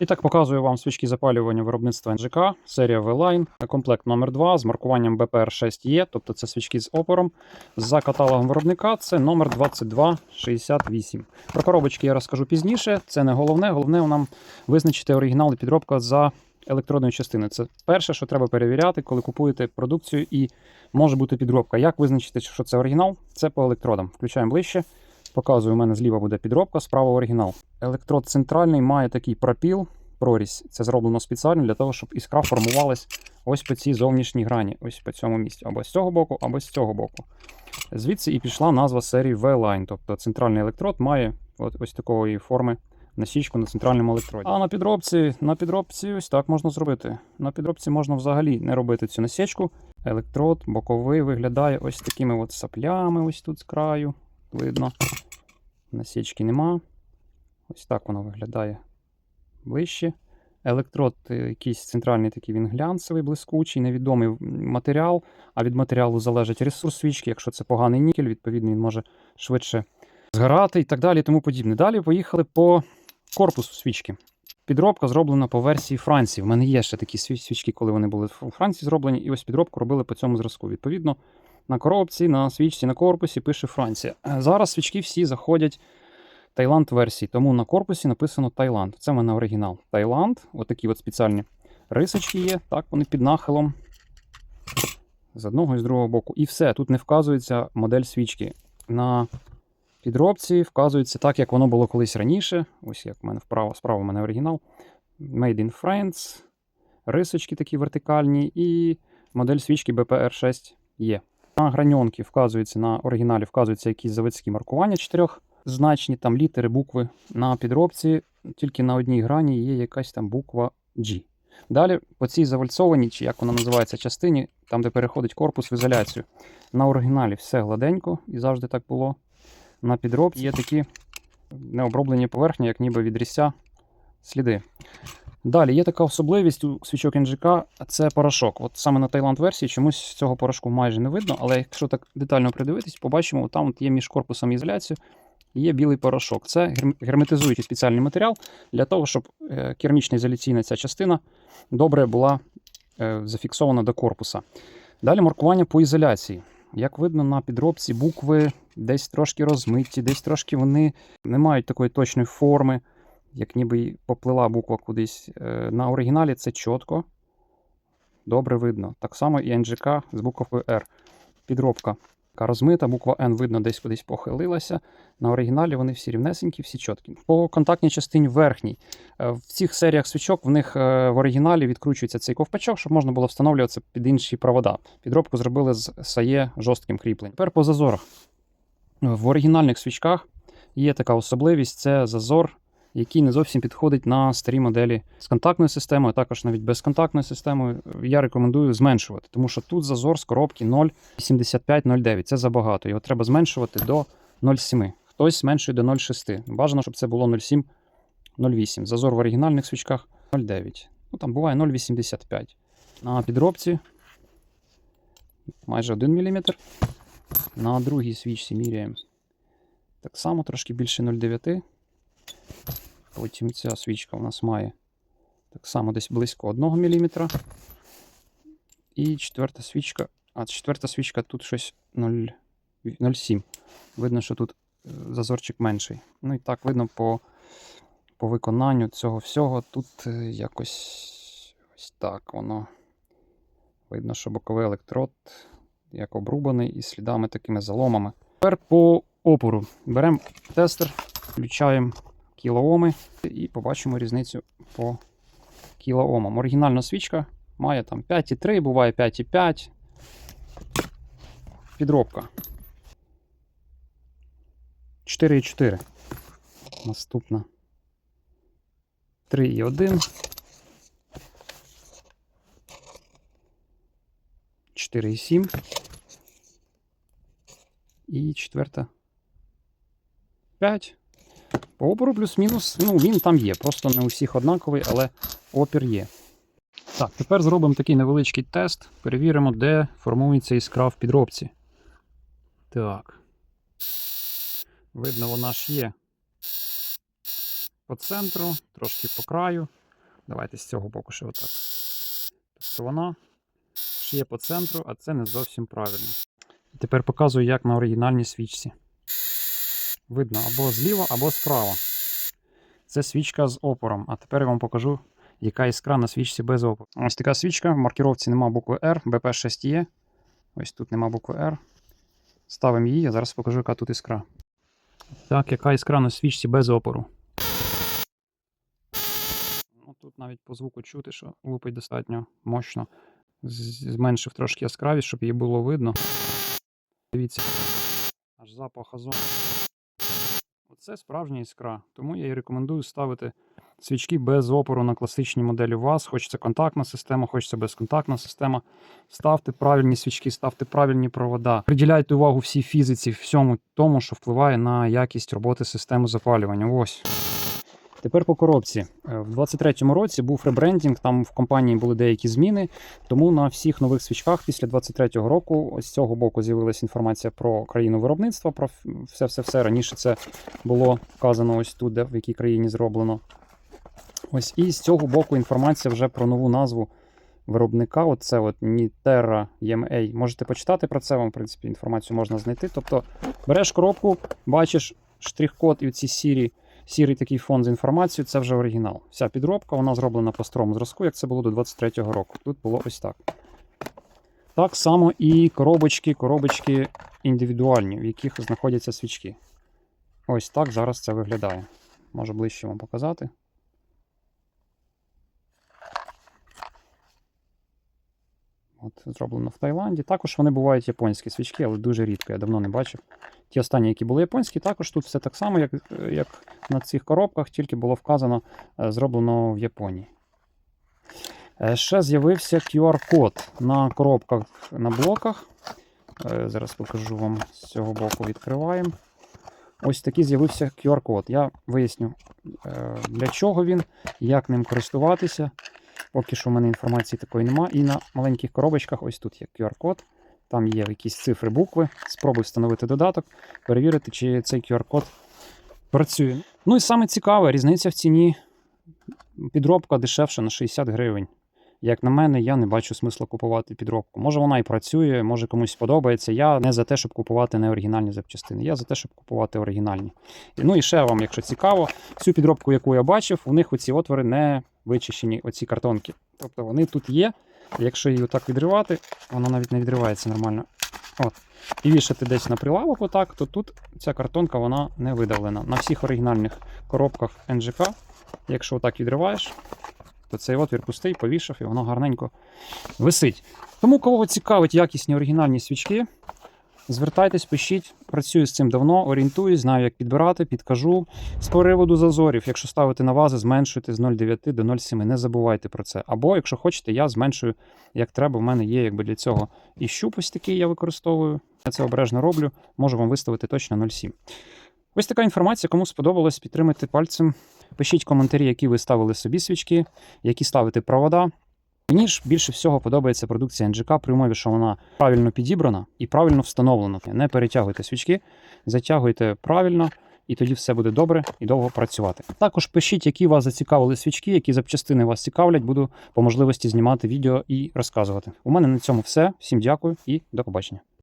І так показую вам свічки запалювання виробництва НЖК, серія V-Line, комплект номер 2 з маркуванням BPR6E, тобто це свічки з опором. За каталогом виробника це номер 2268. Про коробочки я розкажу пізніше. Це не головне. Головне нам визначити оригінал і підробка за електродною частиною. Це перше, що треба перевіряти, коли купуєте продукцію і може бути підробка. Як визначити, що це оригінал? Це по електродам. Включаємо ближче. Показую, у мене зліва буде підробка, справа оригінал. Електрод центральний має такий пропіл, прорізь. Це зроблено спеціально для того, щоб іскра формувалась ось по цій зовнішній грані, ось по цьому місці, або з цього боку, або з цього боку. Звідси і пішла назва серії V-Line, тобто центральний електрод має от, ось такої форми насічку на центральному електроді. А на підробці, на підробці ось так можна зробити. На підробці можна взагалі не робити цю насічку. Електрод боковий виглядає ось такими от саплями, ось тут з краю. Видно. Насічки нема. Ось так воно виглядає ближче. Електрод е, якийсь центральний такий він глянцевий, блискучий, невідомий матеріал. А від матеріалу залежить ресурс свічки. Якщо це поганий нікель, відповідно, він може швидше згорати і так далі. тому подібне. Далі поїхали по корпусу свічки. Підробка зроблена по версії Франції. В мене є ще такі свічки, коли вони були у Франції зроблені, і ось підробку робили по цьому зразку. Відповідно, на коробці, на свічці, на корпусі пише Франція. Е, Зараз свічки всі заходять Таїланд версії, тому на корпусі написано Таїланд. Це в мене оригінал. Таїланд, отакі от спеціальні рисочки є, так, вони під нахилом з одного і з другого боку. І все, тут не вказується модель свічки. На підробці вказується так, як воно було колись раніше. Ось як в мене вправо, справа в мене оригінал. Made in France, рисочки такі вертикальні, і модель свічки BPR6 є. На граньонки вказується на оригіналі, вказуються якісь заводські маркування чотирьохзначні, там літери, букви. На підробці тільки на одній грані є якась там буква G. Далі по цій завальцованій, чи як вона називається, частині, там, де переходить корпус в ізоляцію. На оригіналі все гладенько і завжди так було. На підробці є такі необроблені поверхні, як ніби від різця сліди. Далі є така особливість у свічок НЖК це порошок. От саме на Таїланд версії чомусь цього порошку майже не видно, але якщо так детально придивитись, побачимо, там от є між корпусом і є білий порошок. Це герм- герметизуючий спеціальний матеріал для того, щоб е, керамічна ізоляційна ця частина добре була е, зафіксована до корпуса. Далі маркування по ізоляції. Як видно на підробці, букви десь трошки розмиті, десь трошки вони не мають такої точної форми, як ніби поплила буква кудись. Е, На оригіналі це чітко, добре видно. Так само і НЖК з буквою R. Підробка така розмита, буква N видно десь кудись похилилася. На оригіналі вони всі рівнесенькі, всі чіткі. По контактній частині верхній. Е, В цих серіях свічок в них е, в оригіналі відкручується цей ковпачок, щоб можна було встановлюватися під інші провода. Підробку зробили з сає жорстким кріпленням. Тепер по зазорах. В оригінальних свічках є така особливість: це зазор, який не зовсім підходить на старі моделі з контактною системою, а також навіть без контактної системи. Я рекомендую зменшувати, тому що тут зазор з коробки 0,85-0,9. Це забагато. Його треба зменшувати до 0,7. Хтось зменшує до 0,6. Бажано, щоб це було 0,7, 0,8. Зазор в оригінальних свічках 0,9. Ну там буває 0,85. На підробці майже 1 мм. На другій свічці міряємо. Так само трошки більше 0,9. Потім ця свічка у нас має так само десь близько 1 мм. І четверта свічка. А четверта свічка тут щось 0,7. Видно, що тут е, зазорчик менший. Ну і так видно по, по виконанню цього всього. Тут е, якось ось так воно. Видно, що боковий електрод як обрубаний і слідами такими заломами. Тепер по опору. Беремо тестер, включаємо кілооми і побачимо різницю по кілоомам. Оригінальна свічка має там 5,3, буває 5,5. Підробка. 4,4. Наступна. 3,1. 4,7. І четверта. 5. По опору плюс-мінус, ну він там є. Просто не у всіх однаковий, але опір є. Так, тепер зробимо такий невеличкий тест. Перевіримо, де формується іскра в підробці. Так. Видно, вона ж є по центру, трошки по краю. Давайте з цього боку ще отак. Тобто вона ще є по центру, а це не зовсім правильно. І тепер показую, як на оригінальній свічці. Видно або зліва, або справа. Це свічка з опором. А тепер я вам покажу, яка іскра на свічці без опору. Ось така свічка. В маркіровці нема букви R, BP6 є. Ось тут нема букви R. Ставимо її, я зараз покажу, яка тут іскра. Так, яка іскра на свічці без опору. Ну, тут навіть по звуку чути, що лупить достатньо мощно. Зменшив трошки яскравість, щоб її було видно. Дивіться, аж запах озону. Оце справжня іскра. Тому я і рекомендую ставити свічки без опору на класичні моделі Вас, хоч це контактна система, хоч це безконтактна система. Ставте правильні свічки, ставте правильні провода. Приділяйте увагу всій фізиці, всьому тому, що впливає на якість роботи системи запалювання. Ось. Тепер по коробці. Е, В 23-му році був ребрендінг, там в компанії були деякі зміни. Тому на всіх нових свічках після 23-го року з цього боку з'явилася інформація про країну виробництва, про все, все, все. Раніше це було вказано ось тут, де в якій країні зроблено. Ось і з цього боку інформація вже про нову назву виробника. Оце от Niterra EMA. Можете почитати про це, вам, в принципі, інформацію можна знайти. Тобто береш коробку, бачиш штрих-код і ці сірі, сірий такий фон з інформацією, це вже оригінал. Вся підробка вона зроблена по старому зразку, як це було до 23-го року. Тут було ось так. Так само і коробочки, коробочки індивідуальні, в яких знаходяться свічки. Ось так зараз це виглядає. Можу ближче вам показати. От, зроблено в Таїланді. Також вони бувають японські свічки, але дуже рідко, я давно не бачив. Ті останні, які були японські, також тут все так само, як, як на цих коробках, тільки було вказано, е, зроблено в Японії. Е, Ще з'явився QR-код на коробках на блоках. Е, Зараз покажу вам з цього боку відкриваємо. Ось такий з'явився QR-код. Я виясню, для чого він, як ним користуватися. Поки що в мене інформації такої нема. І на маленьких коробочках ось тут є QR-код. Там є якісь цифри, букви. Спробуй встановити додаток, перевірити, чи цей QR-код працює. Ну і саме цікаве, різниця в ціні. Підробка дешевша на 60 гривень. Як на мене, я не бачу смисла купувати підробку. Може вона і працює, може комусь сподобається. Я не за те, щоб купувати неоригінальні запчастини. Я за те, щоб купувати оригінальні. Ну і ще вам, якщо цікаво, цю підробку, яку я бачив, у них оці отвори не вичищені, оці картонки. Тобто вони тут є. Якщо її отак відривати, вона навіть не відривається нормально. От. І вішати десь на прилавок, отак, то тут ця картонка вона не видавлена. На всіх оригінальних коробках НЖК, якщо отак відриваєш, то цей отвір пустий, повішав і воно гарненько висить. Тому, кого цікавить якісні оригінальні свічки, звертайтесь, пишіть. Працюю з цим давно, орієнтуюсь, знаю, як підбирати, підкажу. З приводу зазорів, якщо ставити на вази, зменшуйте з 0,9 до 0,7. Не забувайте про це. Або, якщо хочете, я зменшую як треба. У мене є якби для цього і щуп ось такий я використовую. Я це обережно роблю. Можу вам виставити точно 0,7. Ось така інформація. Кому сподобалось, підтримайте пальцем. Пишіть коментарі, які ви ставили собі свічки, які ставите провода. Мені ж більше всього подобається продукція НЖК при умові, що вона правильно підібрана і правильно встановлена. Не перетягуйте свічки, затягуйте правильно, і тоді все буде добре і довго працювати. Також пишіть, які вас зацікавили свічки, які запчастини вас цікавлять. Буду по можливості знімати відео і розказувати. У мене на цьому все. Всім дякую і до побачення.